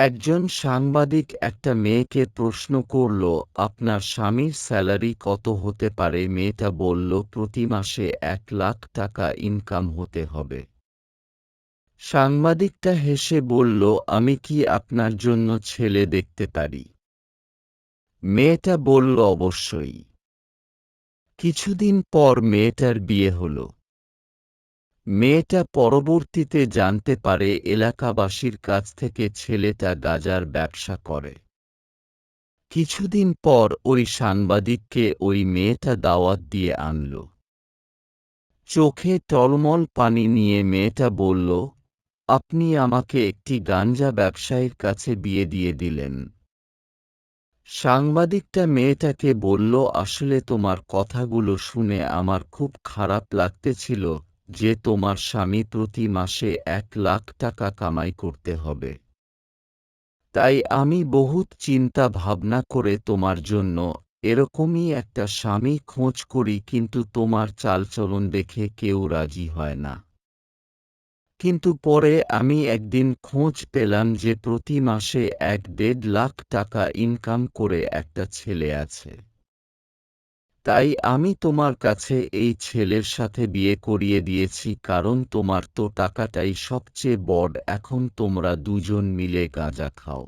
একজন সাংবাদিক একটা মেয়েকে প্রশ্ন করল, আপনার স্বামীর স্যালারি কত হতে পারে? মেয়েটা বলল, প্রতি মাসে এক লাখ টাকা ইনকাম হতে হবে। সাংবাদিকটা হেসে বলল, আমি কি আপনার জন্য ছেলে দেখতে পারি? মেয়েটা বলল, অবশ্যই। কিছুদিন পর মেয়েটার বিয়ে হলো। মেয়েটা পরবর্তীতে জানতে পারে এলাকাবাসীর কাছ থেকে ছেলেটা গাজার ব্যবসা করে। কিছুদিন পর ওই সাংবাদিককে ওই মেয়েটা দাওয়াত দিয়ে আনল। চোখে টলমল পানি নিয়ে মেয়েটা বলল, আপনি আমাকে একটি গাঞ্জা ব্যবসায়ীর কাছে বিয়ে দিয়ে দিলেন। সাংবাদিকটা মেয়েটাকে বলল, আসলে তোমার কথাগুলো শুনে আমার খুব খারাপ লাগতেছিল। যে তোমার স্বামী প্রতি মাসে এক লাখ টাকা কামাই করতে হবে। তাই আমি বহুত চিন্তা ভাবনা করে তোমার জন্য এরকমই একটা স্বামী খোঁজ করি কিন্তু তোমার চালচলন দেখে কেউ রাজি হয় না। কিন্তু পরে আমি একদিন খোঁজ পেলাম যে প্রতি মাসে এক দেড় লাখ টাকা ইনকাম করে একটা ছেলে আছে। তাই আমি তোমার কাছে এই ছেলের সাথে বিয়ে করিয়ে দিয়েছি, কারণ তোমার তো টাকাটাই সবচেয়ে বড়। এখন তোমরা দুজন মিলে গাঁজা খাও।